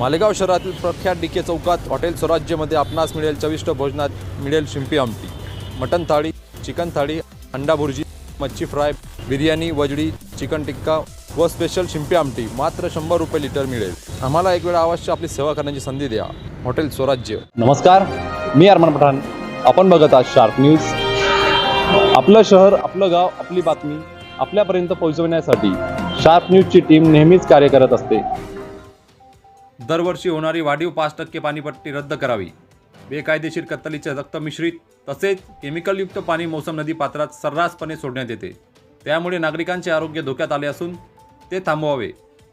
मालेगाव शहरातील प्रख्यात डीके चौकात हॉटेल स्वराज्यमध्ये आपणास मिळेल चविष्ट भोजनात मिळेल शिंपी आमटी मटन थाळी चिकन थाळी अंडा भुर्जी मच्छी फ्राय बिर्याणी वजडी चिकन टिक्का व स्पेशल शिंपी आमटी. मात्र शंभर रुपये लिटर मिळेल. आम्हाला एक वेळा अवश्य आपली सेवा करण्याची संधी द्या. हॉटेल स्वराज्य. नमस्कार मी अरमान पठाण. आपण बघत आहात शार्प न्यूज. आपलं शहर आपलं गाव आपली बातमी आपल्यापर्यंत पोहोचवण्यासाठी शार्प न्यूजची टीम नेहमीच कार्य करत असते. दरवर्षी होणारी वाढीव पाच टक्के पाणीपट्टी रद्द करावी. बेकायदेशीर कत्तलीचे रक्त मिश्रित तसेच केमिकलयुक्त पाणी मौसम नदी पात्रात सर्रासपणे सोडण्यात येते. त्यामुळे नागरिकांचे आरोग्य धोक्यात आले असून ते थांबवावे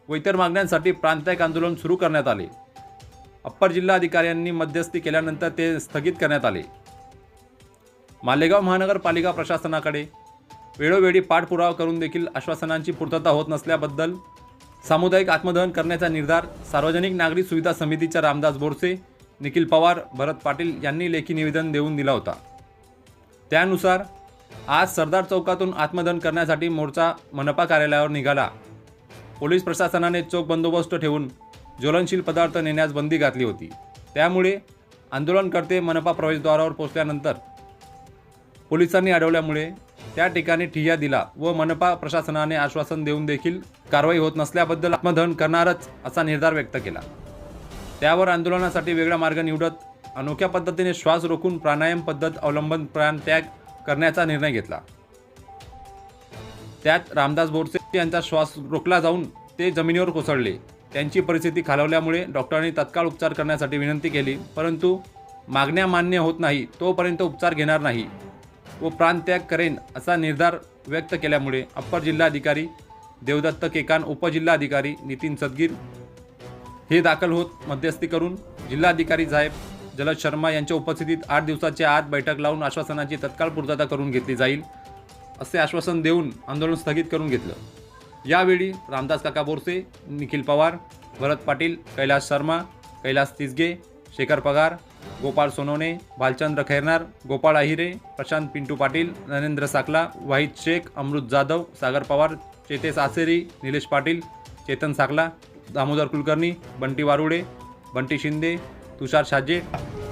व इतर मागण्यांसाठी प्रांतिक आंदोलन सुरू करण्यात आले. अप्पर जिल्हाधिकाऱ्यांनी मध्यस्थी केल्यानंतर ते स्थगित करण्यात आले. मालेगाव महानगरपालिका प्रशासनाकडे वेळोवेळी पाठपुरावा करून देखील आश्वासनांची पूर्तता होत नसल्याबद्दल सामुदायिक आत्मदहन करण्याचा निर्धार सार्वजनिक नागरी सुविधा समितीच्या रामदास बोरसे निखिल पवार भरत पाटील यांनी लेखी निवेदन देऊन दिला होता. त्यानुसार आज सरदार चौकातून आत्मदहन करण्यासाठी मोर्चा मनपा कार्यालयावर निघाला. पोलीस प्रशासनाने चोख बंदोबस्त ठेवून ज्वलनशील पदार्थ नेण्यास बंदी घातली होती. त्यामुळे आंदोलनकर्ते मनपा प्रवेशद्वारावर पोहोचल्यानंतर पोलिसांनी अडवल्यामुळे त्या ठिकाणी ठिय्या दिला व मनपा प्रशासनाने आश्वासन देऊन देखील कारवाई होत नसल्याबद्दल आत्मदहन करणारच असा निर्धार व्यक्त केला. त्यावर आंदोलनासाठी वेगळा मार्ग निवडत अनोख्या पद्धतीने श्वास रोखून प्राणायाम पद्धत अवलंबन प्राणत्याग करण्याचा निर्णय घेतला. त्यात रामदास बोरसे यांचा श्वास रोखला जाऊन ते जमिनीवर कोसळले. त्यांची परिस्थिती खालावल्यामुळे डॉक्टरांनी तत्काळ उपचार करण्यासाठी विनंती केली परंतु मागण्या मान्य होत नाही तोपर्यंत उपचार घेणार नाही. व प्राणत्याग करेन असा निर्धार व्यक्त केल्यामुळे अप्पर जिल्हाधिकारी देवदत्त केकान उपजिल्हाधिकारी नितीन सदगीर हे दाखल होत मध्यस्थी करून जिल्हाधिकारी साहेब जलद शर्मा यांच्या उपस्थितीत आठ दिवसाच्या आत बैठक लावून आश्वासनाची तत्काळ पूर्तता करून घेतली जाईल असे आश्वासन देऊन आंदोलन स्थगित करून घेतलं. यावेळी रामदास काका बोरसे निखिल पवार भरत पाटील कैलास शर्मा कैलास तिसगे शेखर पगार गोपाळ सोनवणे भालचंद्र खैरनार गोपाळ आहिरे प्रशांत पिंटू पाटील नरेंद्र साकला वाहिद शेख अमृत जाधव सागर पवार चेतेश आसेरी निलेश पाटील चेतन साकला दामोदर कुलकर्णी बंटी वारुडे बंटी शिंदे तुषार शाजे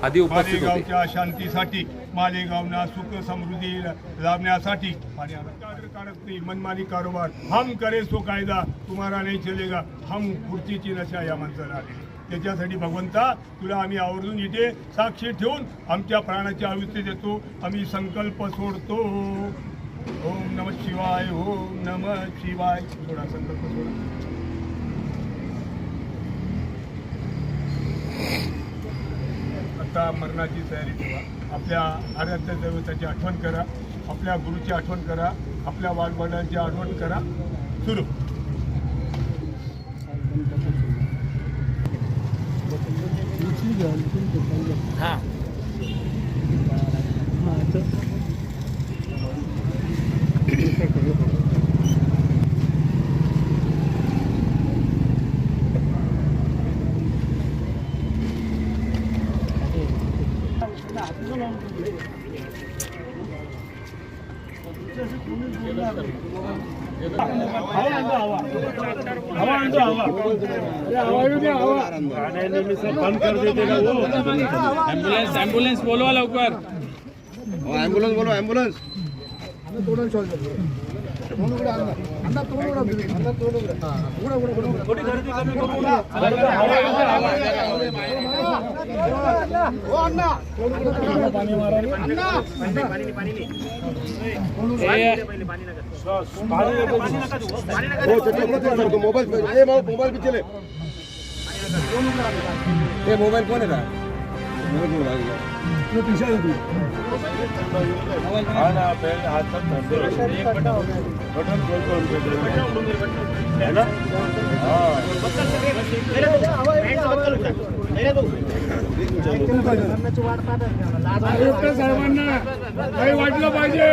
आदी उपस्थित होते. शांतीसाठी मालेगावना सुख समृद्धी लाभण्यासाठी. आणि सरकार मनमानी कारोबार. हम करे सो कायदा. तुम्हाला नाही चलेगा. हम खुर्चीची नशा या माणसाला आली त्याच्यासाठी भगवंता तुला आम्ही आवर्जून इथे साक्षी ठेवून आमच्या प्राणाची आयुष्य देतो. आम्ही संकल्प सोडतो. ओम नम शिवाय ओम नम शिवाय. सोडा संकल्प सोडा. आता मरणाची तयारी ठेवा. आपल्या आराध्य दैवताची आठवण करा आपल्या गुरुची आठवण करा आपल्या वाडवडिलांची आठवण करा. सुरू. हां. एम्बुलेंस एम्बुलेंस बोलवा लवकर ॲम्ब्युलन्स बोलो ॲम्ब्युलन्स मोबाईल मोबाईल भी ए मोबाईल कोण आहे आयुक्त साहेबांना काही वाटलं पाहिजे.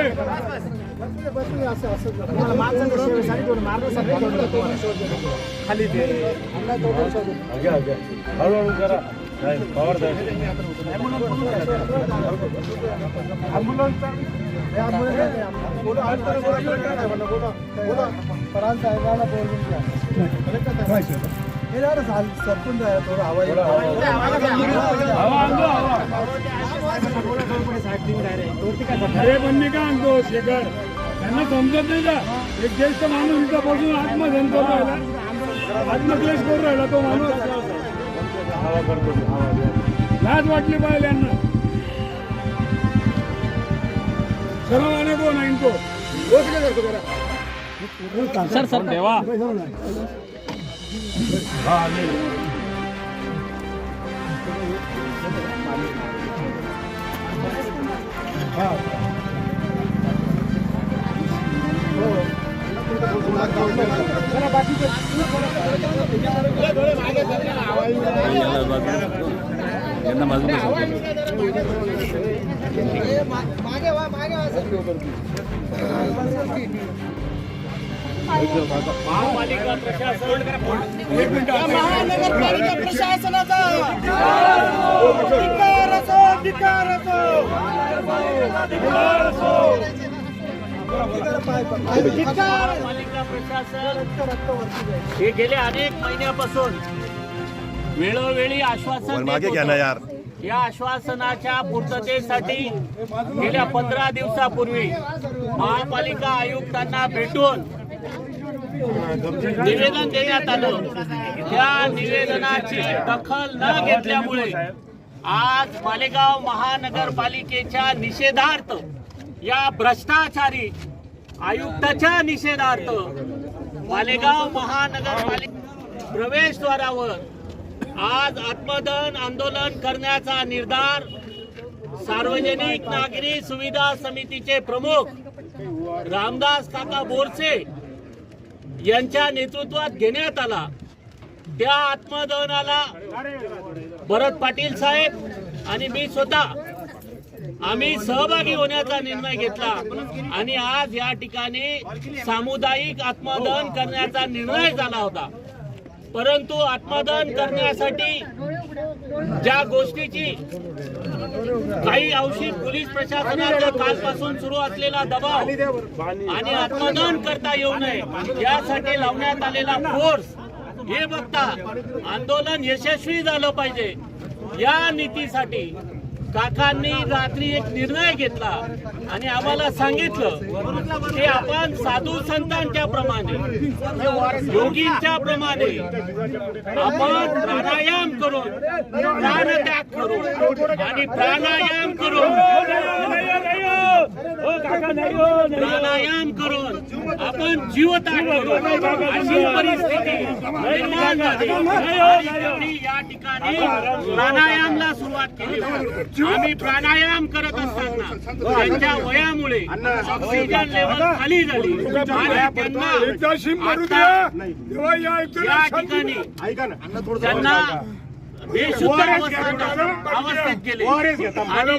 हळूहळू करा पवार अरे पण मी काय आणतो शेखर? त्यांना समजत नाही का? एक ज्येष्ठ माणूस इथं बसून आत्मधन करू राहिला. आत्मक्लेश करू राहिला तो माणूस. लाज वाटली पाहिजे यांना. सर्व आने को नाही को सर सर ठेवा यांना बाजूला सोडतो. महापालिका प्रशासन. महानगरपालिका प्रशासनाचा. धिक्कार असो धिक्कार असो. धिक्कार महापालिका प्रशासन. हे गेल्या अनेक महिन्यापासून वेळोवेळी आश्वासन देत होतं. या आश्वासनाच्या पूर्ततेसाठी गेल्या पंधरा दिवसापूर्वी महापालिका आयुक्तांना भेटून निवेदन देण्यात आलं. त्या निवेदनाची दखल न घेतल्यामुळे आज मालेगाव महानगरपालिकेच्या निषेधार्थ या भ्रष्टाचारी आयुक्ताच्या निषेधार्थ मालेगाव महानगरपालिका प्रवेशद्वारावर आज आत्मदहन आंदोलन करण्याचा निर्धार सार्वजनिक नागरी सुविधा समितीचे प्रमुख रामदास काका बोरसे यांच्या नेतृत्वात घेण्यात आला. त्या आत्मदहनाला भरत पाटील साहेब आणि मी स्वतः आम्ही सहभागी होण्याचा निर्णय घेतला. आणि आज या ठिकाणी सामुदायिक आत्मदहन करण्याचा निर्णय झाला होता. परंतु आत्मदहन करण्यासाठी ज्या गोष्टीची काही अंशी पोलीस प्रशासनाचा कालपासून सुरू असलेला दबाव आणि आत्मदान करता येऊ नये यासाठी लावण्यात आलेला फोर्स हे बघता आंदोलन यशस्वी झालं पाहिजे. या नीतीसाठी काकांनी रात्री एक निर्णय घेतला आणि आम्हाला सांगितलं की आपण साधू संतांच्या प्रमाणे योगींच्या प्रमाणे आपण प्राणायाम करून प्राणत्याग करून आणि प्राणायाम करून प्राणायाम करून आपण जीवताग करू अशी परिस्थिती. निर्माण झाली. आणि त्यांनी या ठिकाणी प्राणायामला सुरुवात केली. आम्ही प्राणायाम करत असताना त्यांच्या वयामुळे ऑक्सिजन लेवल खाली झाली. आणि त्यांना या ठिकाणी त्यांना बेशुद्ध अवस्थेत अवस्थेत केले. आणि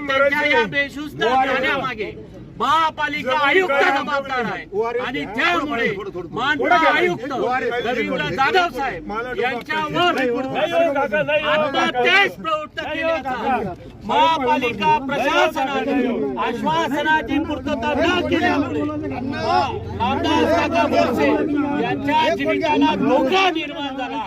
त्यांच्या या बेशुद्ध राहण्यामागे महापालिका आयुक्त जबाबदार आहे आणि त्यामुळे माननीय आयुक्त रवींद्र जाधव साहेब यांच्यावर आत्महत्येस प्रवृत्त केल्याचा महापालिका प्रशासनाने आश्वासनाची पूर्तता न केल्यामुळे रामदास काका बोरसे यांच्या जीविकाला धोका निर्माण झाला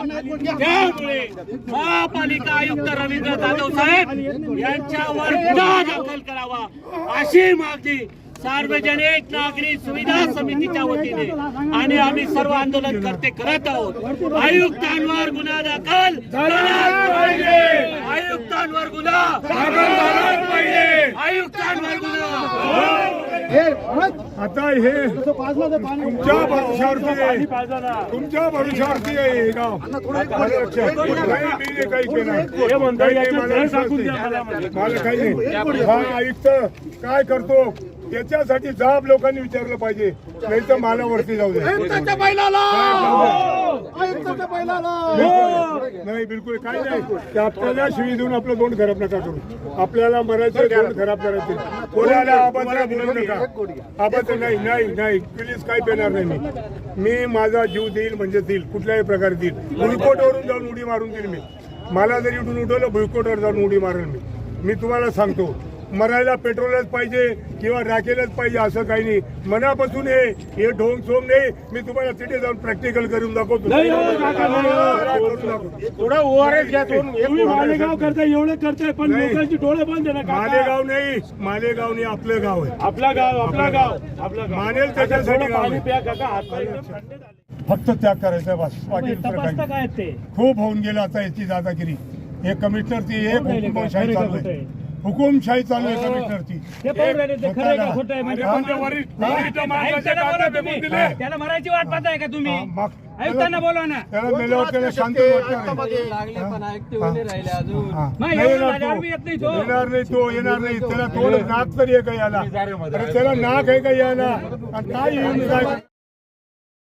त्यामुळे महापालिका आयुक्त रवींद्र जाधव साहेब यांच्यावर गुन्हा दाखल करावा अशी मागणी सार्वजनिक नागरी सुविधा समितीच्या वतीने आणि आम्ही सर्व आंदोलन करते करत आहोत. आयुक्तांवर गुन्हा दाखल. आयुक्तांवर गुन्हा आयुक्तांवर गुन्हा. आता हे तुमच्या भरोशावरती आहे तुमच्या भरोशावरती आहे हे गाव. मी हे काही केलं. मला काही नाही. हा आयुक्त काय करतो? त्याच्यासाठी जाब लोकांनी विचारलं पाहिजे. नाही तर मला वरती जाऊ दे नाही बिलकुल काही नाही. आपल्याला शिवी देऊन आपलं तोंड खराब नका करू. आपल्याला मरायचं तोंड खराब करायचे कोणाला आबाला बोलू नका. आबाच नाही नाही नाही. प्लीज काही पेणार नाही मी. मी माझा जीव देईल म्हणजे देईल. कुठल्याही प्रकारे देईल. भुईकोटवरून जाऊन उडी मारून देईल मी. मला जर इथून उठवलं भुईकोटवर जाऊन उडी मारेल मी. मी तुम्हाला सांगतो मरायला पेट्रोलच पाहिजे किंवा राखेलच पाहिजे असं काही नाही. मनापासून हे हे ढोंग सोंग नाही. मी तुम्हाला तिथे जाऊन प्रॅक्टिकल करून दाखवतो. थोडा ओआरएस घ्या तुम्ही मालेगाव करताय एवढं करताय पण नाही. लोकांची डोळे बंद. मालेगाव नाही मालेगाव नाही आपलं गाव आहे. आपला गाव आपला गाव. आपला गाव. मानेल त्याच्यासाठी. फक्त त्याग करायचा बस. बाकी खूप होऊन गेलं आता याची दादागिरी. हे कमिशनरची एक हुकुमशाही चालू आहे. हुकुमशाही चालू आहे कमिशनरची ते पाहून राहिले ते खरं आहे का खोटं आहे? म्हणजे अरे, पण- वरिष्ठ- हा? दिले. त्याला मरायची वाट पाहताय का तुम्ही? आयुक्तांना बोलवा ना. त्याला मेल्यावर त्याला शांत येणार नाही तो. येणार नाही त्याला थोडं नाक तरी आहे का याला? त्याला नाक आहे का याला? आणि काय येऊन काय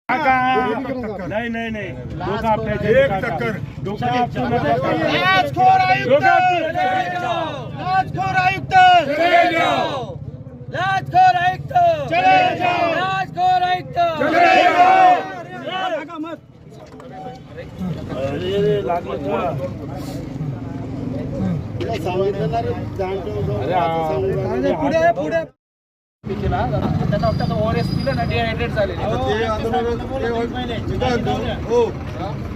नाही नाही नाही. डोकं एक काका. टक्कर. डोकं. लाचखोर आयुक्त. लाचखोर आयुक्त. लाचखोर आयुक्त. आयुक्त. अरे, लागलं का? पुढे. पुढे त्यांना वाटतं ओआरएस पिलं ना डिहायड्रेट झालेले ते होईल. हो.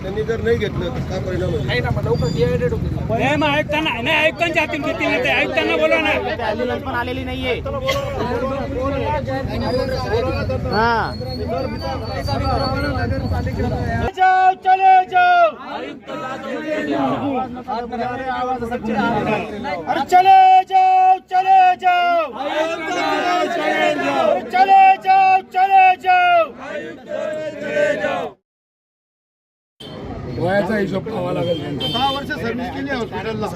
त्यांनी जर नाही घेतलं तर काय परिणाम होईल? नाही ना मग लवकर डिहायड्रेट नाही मग आयुक्तांना नाही आयुक्तांच्या हातून घेतली नाही ते. आयुक्तांना बोलवा ना. जाओ चले जाओ अरे चले जाओ चले जाओ अरे चले जाओ चले जाओ। वयाचा हिशोब पाहावा लागेल दहा वर्ष सर्व्हिस केली हॉस्पिटलला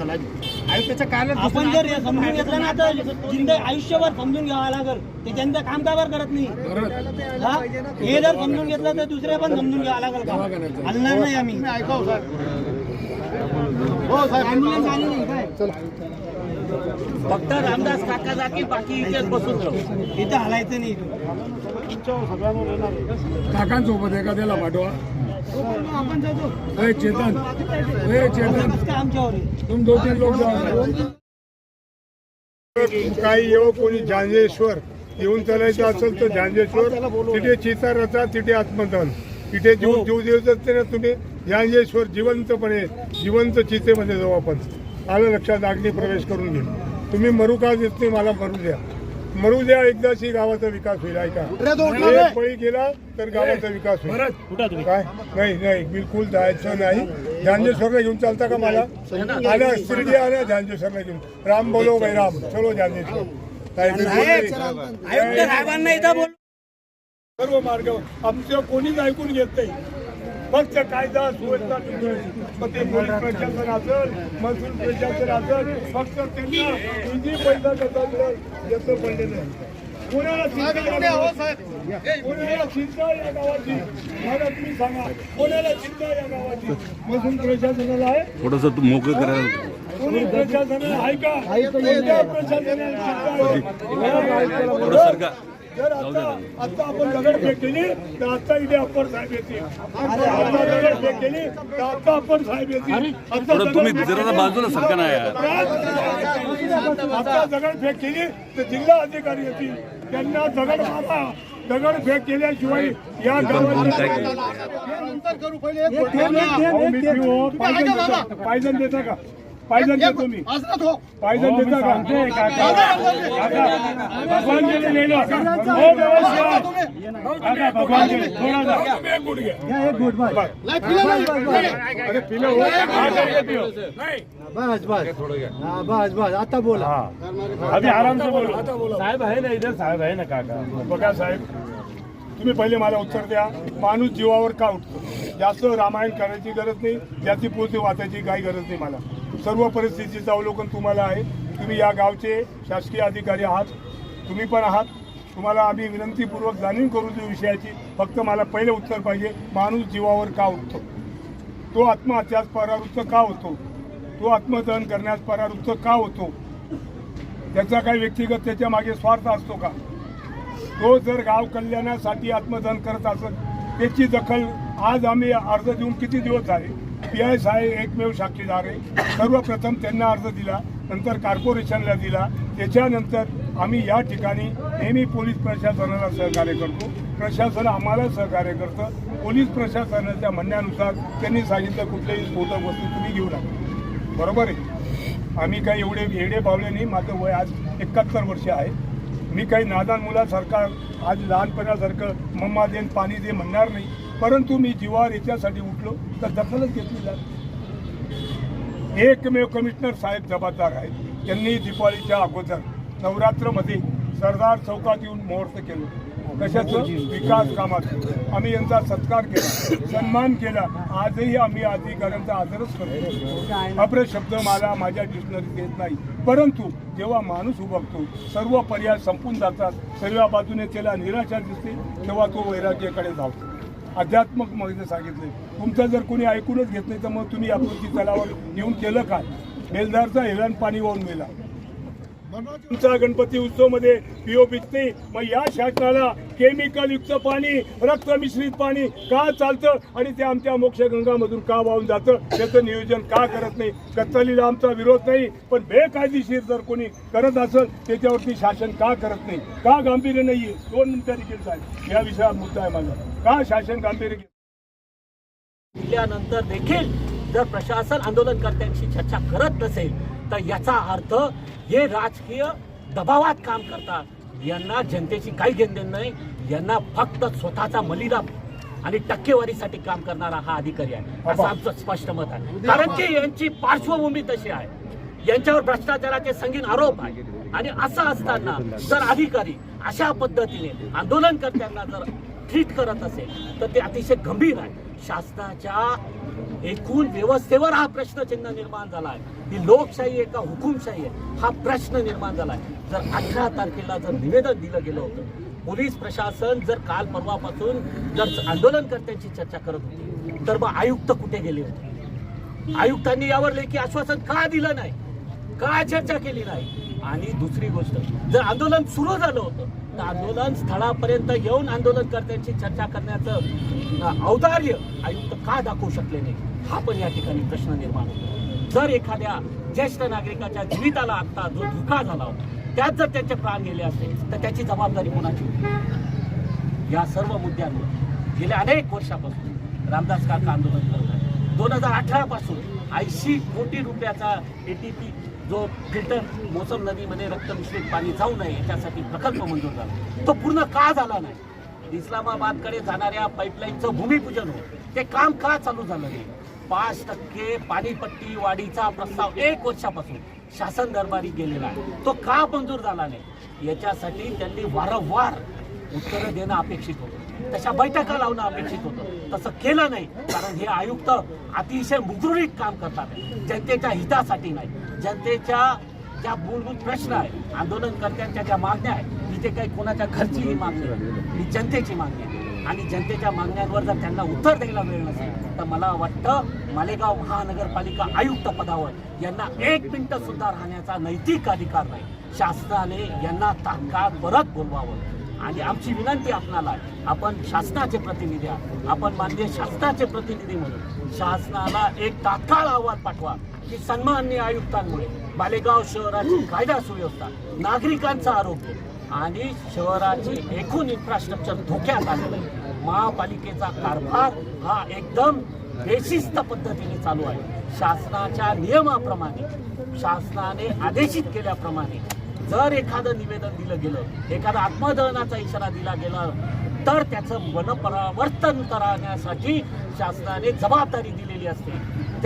आपण जर हे समजून घेतलं ना तर जिंद आयुष्यभर समजून घ्यावं लागल. ते त्यांचं काम का बरं करत नाही? हा? हे जर समजून घेतलं तर दुसरे पण समजून घ्यावं लागल का? हलणार नाही आम्ही. ऐकाव सर हो साहेब. Ambulance आली नाही काय? फक्त रामदास काका जातील बाकी इथेच बसून राहू. इथं हलायचं नाही. काकांसोबत एखाद्याला पाठवा. अरे चेतन. अरे चेतन? तुम दो तीन लोग काही येऊ कोणी झांजेश्वर येऊन चालायचं असेल तर झांजेश्वर तिथे चिता रचा तिथे आत्मदान तिथे जीव जीव देत असते ना तुम्ही झांजेश्वर जिवंतपणे जिवंत चितेमध्ये जाऊ आपण. आलं लक्षात अग्नी प्रवेश करून घेऊ तुम्ही मरू का देत नाही मला मरू द्या. मरू द्या एकदाशी गावाचा विकास होईल ऐका. एक बळी गेला तर गावाचा विकास होईल. काय? नाही नाही बिलकुल जायचं नाही. झांजेश्वरला घेऊन चालता का मला? आला शिर्डी आला झांजेश्वरला घेऊन. राम बोलो भाई राम चलो बोल. सर्व मार्ग आमचं कोणीच ऐकून घेत नाही. फक्त कायदा सुव्यवस्था. मग ते पोलीस प्रशासन असेल महसूल प्रशासन असेल फक्त त्यांना किती पैसा कसा मिळेल याचं पडलेलं आहे कोणाला चिंता नाही. कोणाला चिंता या गावाची? मला तुम्ही सांगा कोणाला चिंता या गावाची? महसूल प्रशासनाला आहे? थोडस तू मोकळं करायला प्रशासनाला आहे का? प्रशासनाला चिंता आहे? जर आता आता आपण दगडफेक केली तर आता इथे अप्पर साहेब येतील. आता दगडफेक केली तर आता अप्पर साहेब येतील. आता तुम्ही जरा बाजूला सरका आता दगडफेक केली तर जिल्हा अधिकारी येतील. त्यांना दगड मारा दगडफेक केल्याशिवाय या गावात देता पायजन देता का? पायजन देतो मी. पायजन देता का भगवान के लिए ले लो हो काका भगवान के लिए थोड़ा एक नाही अरे पिलो हो. हा. बस बस. हा, बस बस. आता बोला. अभी आराम से बोलो. आता बोलो. साहेब आहे ना इधर साहेब आहे ना काका? बघा साहेब. तुम्ही पहिले मला उत्तर द्या. माणूस जीवावर का उठतो? जास्त रामायण करायची गरज नाही. ज्याची पोथी वाचायची काही गरज नाही मला. सर्व परिस्थितीचं अवलोकन तुम्हाला आहे. तुम्ही या गावचे शासकीय अधिकारी आहात. तुम्ही पण आहात. तुम्हाला आम्ही विनंतीपूर्वक जाणीव करू देऊ विषयाची. फक्त मला पहिले उत्तर पाहिजे माणूस जीवावर का उठतो? तो आत्महत्यास परावृत्त का होतो? तो आत्मदहन करण्यास परावृत्त का होतो? त्याचा काही व्यक्तिगत त्याच्यामागे स्वार्थ असतो का? तो जर गाव कल्याणासाठी आत्मदहन करत असत त्याची दखल आज आम्ही अर्ज देऊन किती दिवस झाले? पी आय साहेब एकमेव साक्षीदार आहे सर्वप्रथम त्यांना अर्ज दिला नंतर कॉर्पोरेशनला दिला. त्याच्यानंतर आम्ही या ठिकाणी नेहमी पोलीस प्रशासनाला सहकार्य करतो. प्रशासन आम्हाला सहकार्य करतं. पोलीस प्रशासनाच्या म्हणण्यानुसार त्यांनी सांगितलं कुठल्याही स्फोटक वस्तू तुम्ही घेऊ नका. बरोबर आहे? आम्ही काही एवढे एवढे पावले नाही माझं वय आज एकाहत्तर वर्ष आहे. मी काही नादान मुलासारखा आज लहानपणासारखं मम्मा देन पाणी दे म्हणणार नाही. परंतु मी जीवावर याच्यासाठी उठलो तर दखलच घेतली जात एकमेव कमिशनर साहेब जबाबदार आहेत. त्यांनी दिवाळीच्या अगोदर नवरात्रमध्ये सरदार चौकात येऊन मुहूर्त केलं. कशाचं? विकास कामात आम्ही यांचा सत्कार केला सन्मान केला. आजही आम्ही अधिकाऱ्यांचा आदरच करतो. अप्र शब्द मला माझ्या डिक्शनरीत येत नाही. परंतु जेव्हा माणूस उभगतो सर्व पर्याय संपून जातात. सर्व बाजूने त्याला निराशा दिसते तेव्हा तो वैराग्याकडे धावतो अध्यात्मकमध्ये सांगितले तुमचं जर कोणी ऐकूनच घेत नाही तर मग तुम्ही आकृती तलावर येऊन केलं काय? बेलदारचा हेरण पाणी वाहून गेला. तुमचा गणपती उत्सवमध्ये पीओपी नाही मग या शासनाला केमिकल युक्त पाणी रक्त मिश्रित पाणी का चालतं? आणि ते आमच्या मोक्षगंगामधून का वाहून जातं? त्याचं नियोजन का करत नाही? कत्तलीला आमचा विरोध नाही. पण बेकायदेशीर जर कोणी करत असेल त्याच्यावरती शासन का करत नाही? का गांभीर्य नाहीये? दोन मिनिटं देखील साहेब. या विषयावर मुद्दा आहे माझा. का शासन गांभीर्य दिल्यानंतर देखील जर प्रशासन आंदोलनकर्त्यांशी चर्चा करत नसेल तर याचा अर्थ हे राजकीय दबावात काम करतात. यांना जनतेची काही घेणदेण नाही. यांना फक्त स्वतःचा मलिदा आणि टक्केवारीसाठी काम करणारा हा अधिकारी आहे. असं आमचं स्पष्ट मत आहे. कारण की यांची पार्श्वभूमी तशी आहे. यांच्यावर भ्रष्टाचाराचे संगीन आरोप आहे. आणि असं असताना जर अधिकारी अशा पद्धतीने आंदोलनकर्त्यांना जर ट्रीट करत असेल तर ते अतिशय गंभीर आहे. शासनाच्या एकूण व्यवस्थेवर हा प्रश्नचिन्ह निर्माण झाला आहे ही लोकशाही आहे का हुकुमशाही आहे? हा प्रश्न निर्माण झाला आहे जर अठरा तारखेला जर निवेदन दिलं गेलं होतं पोलीस प्रशासन जर काल परवापासून जर आंदोलनकर्त्यांची चर्चा करत होती तर मग आयुक्त कुठे गेले होते? आयुक्तांनी यावर लेखी आश्वासन का दिलं नाही? का चर्चा केली नाही? आणि दुसरी गोष्ट जर आंदोलन सुरू झालं होतं आंदोलन स्थळापर्यंत येऊन आंदोलनकर्त्यांची चर्चा करण्याचं औदार्य आयुक्त का दाखवू शकले नाही? हा पण या ठिकाणी प्रश्न निर्माण होतो. जर एखाद्या ज्येष्ठ नागरिकाच्या जीविताला आता जो धोका झाला होता त्यात जर त्यांचे प्राण गेले असतील तर त्याची जबाबदारी कोणाची या सर्व मुद्द्यांवर गेल्या अनेक वर्षापासून रामदास काका आंदोलन करत आहे दोन हजार अठरा पासून ऐंशी कोटी रुपयाचा एटीपी जो फिल्टर मोसम नदीमध्ये रक्त मिश्रित पाणी जाऊ नये याच्यासाठी प्रकल्प मंजूर झाला. तो पूर्ण का झाला नाही? इस्लामाबादकडे जाणाऱ्या पाईपलाईनचं भूमिपूजन हो ते काम का चालू झालं नाही? पाच टक्के पाणीपट्टी वाढीचा प्रस्ताव एक वर्षापासून शासन दरबारी गेलेला आहे. तो का मंजूर झाला नाही? याच्यासाठी त्यांनी वारंवार उत्तरं देणं अपेक्षित होतं. तशा बैठका लावणं अपेक्षित होतं. तसं केलं नाही कारण हे आयुक्त अतिशय मुजरुरीत काम करतात. जनतेच्या हितासाठी नाही. जनतेच्या ज्या मूलभूत प्रश्न आहे आंदोलनकर्त्यांच्या ज्या मागण्या आहेत तिथे काही कोणाच्या घरचीही मागणी ही जनतेची मागणी आहे. आणि जनतेच्या मागण्यांवर जर त्यांना उत्तर द्यायला वेळ नसेल तर मला वाटतं मालेगाव महानगरपालिका आयुक्त पदावर यांना एक मिनिट सुद्धा राहण्याचा नैतिक अधिकार नाही. शासनाने यांना तात्काळ परत बोलवावं. आणि आमची विनंती आपणाला आहे आपण शासनाचे प्रतिनिधी आहात. आपण माननीय शासनाचे प्रतिनिधी म्हणून शासनाला एक तात्काळ अहवाल पाठवा. की सन्माननीय आयुक्तांमुळे मालेगाव शहराची कायदा सुव्यवस्था नागरिकांचं आरोग्य आणि शहराचे एकूण इन्फ्रास्ट्रक्चर धोक्यात आलेलं आहे. महापालिकेचा कारभार हा एकदम बेशिस्त पद्धतीने चालू आहे. शासनाच्या नियमाप्रमाणे शासनाने आदेशित केल्याप्रमाणे जर एखादं निवेदन दिलं गेलं एखादा आत्मदहनाचा इशारा दिला गेला तर त्याचं मनपरावर्तन करण्यासाठी शासनाने जबाबदारी दिलेली असते.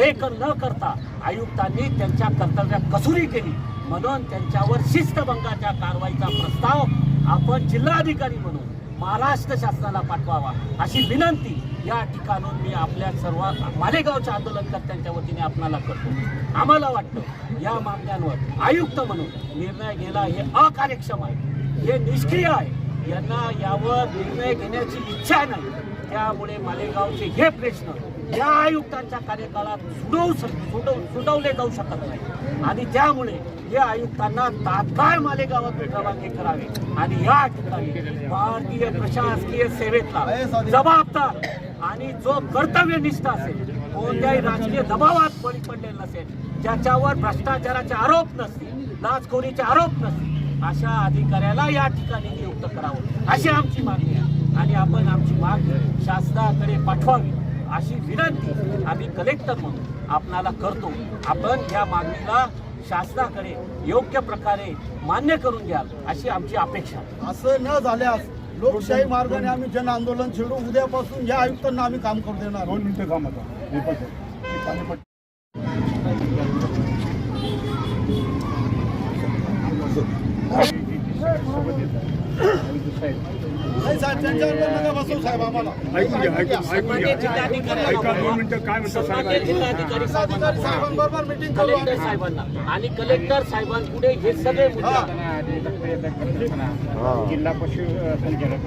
ते न करता आयुक्तांनी त्यांच्या कर्तव्यात कसुरी केली. म्हणून त्यांच्यावर शिस्तभंगाच्या कारवाईचा प्रस्ताव आपण जिल्हाधिकारी म्हणून महाराष्ट्र शासनाला पाठवावा अशी विनंती या ठिकाणून मी आपल्या सर्व मालेगावच्या आंदोलनकर्त्यांच्या वतीने आपणाला करतो. आम्हाला वाटतं या मागण्यांवर आयुक्त म्हणून निर्णय घेणं हे अकार्यक्षम आहे. हे निष्क्रिय आहे. यांना यावर निर्णय घेण्याची इच्छा नाही. त्यामुळे मालेगावचे हे प्रश्न या आयुक्तांच्या कार्यकाळात सुडवू शक सुडव सुडवले जाऊ शकत नाही. आणि त्यामुळे या आयुक्तांना तात्काळ मालेगावात रवानगी करावे. आणि या ठिकाणी भारतीय प्रशासकीय सेवेतला जबाबदार आणि जो कर्तव्यनिष्ठ असेल कोणत्याही राजकीय दबावात बळी पडलेलं नसेल ज्याच्यावर भ्रष्टाचाराचे आरोप नसतील लाचखोरीचे आरोप नसतील अशा अधिकाऱ्याला या ठिकाणी नियुक्त करावं. अशी आमची मागणी आहे. आणि आपण आमची मागणी शासनाकडे पाठवावी. अशी विनंती आम्ही कलेक्टर म्हणून आपणाला करतो. आपण या मागणीला शासनाकडे योग्य प्रकारे मान्य करून घ्याल अशी आमची अपेक्षा आहे. असं न झाल्यास लोकशाही मार्गाने आम्ही जन आंदोलन छेडू. उद्यापासून या आयुक्तांना आम्ही काम करू देणार. दोन मिनिटं काम आता. हे पण हे पाणीपट्टी नाही साहेब त्यांच्यावर नका बसवू साहेब आम्हाला. ऐकून घ्या ऐकून ऐकून सन्मान्य घ्या जिल्हाधिकारी ऐका दोन मिनिटं काय म्हणतात सन्मान्य साहेब जिल्हाधिकारी साहेबांना अधिकारी साहेबांबरोबर मिटिंग करू कलेक्टर आम्ही. साहेबांना. आणि कलेक्टर साहेबांपुढे हे सगळे मुद्दे. जिल्हा पशु संचालक.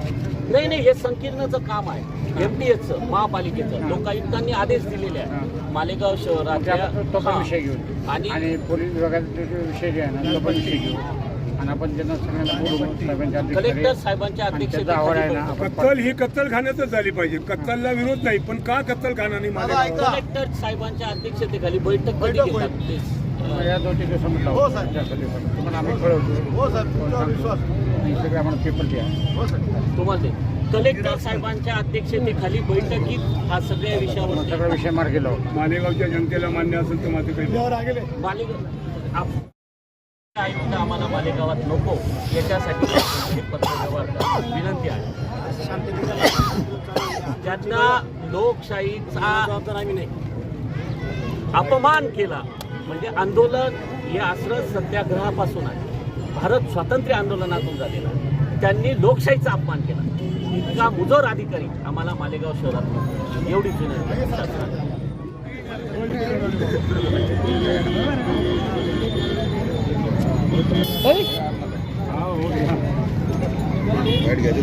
नाही नाही हे संकीर्णचं काम आहे. एमडीएचं महापालिकेचं. लोकायुक्तांनी आदेश दिलेले आहे मालेगाव शहराच्या तो पण हा. विषय घेऊन. आणि आणि पोलीस विभागाचा जो विषय जे आहे ना तो पण विषय घेऊ आणि आपण त्यांना सगळ्यांना बोलवू साहेबांच्या कलेक्टर अध्यक्षतेखाली. साहेबांच्या आणि त्याचा आवड आहे ना अध्यक्षतेखाली आपण कत्तल ही कत्तलखान्यातच झाली पाहिजे कत्तलला विरोध नाही पण का कत्तलखाना नाही माझ्या कलेक्टर साहेबांच्या अध्यक्षतेखाली बैठक कधी बैठक घेतात होईल. ते, या दोन तीन दिवसामध्ये हो, लावू. साहेब. त्यासाठी पण. तुम्हाला आम्ही कळवतो हो साहेब तुमच्यावर विश्वास आणि सगळे आम्हाला पेपर द्या हो साहेब तुम्हाला ते. कलेक्टर साहेबांच्या अध्यक्षतेखाली बैठकीत हा सगळ्या विषयावर सगळा विषय मार्गी लावू मालेगावच्या जनतेला मान्य असेल तर माझं काही मालेगाव आप- आयुक्त आम्हाला मालेगावात नको. याच्यासाठी पत्रव्यवहार विनंती आहे. त्यांना लोकशाहीचा अपमान केला म्हणजे आंदोलन हे आश्रय सत्याग्रहापासून आहे. भारत स्वातंत्र्य आंदोलनातून झालेला आहे. त्यांनी लोकशाहीचा अपमान केला. इतका मुजोर अधिकारी आम्हाला मालेगाव शहरात एवढीच विनंती आहे शासनाला. गाडी घ्यायची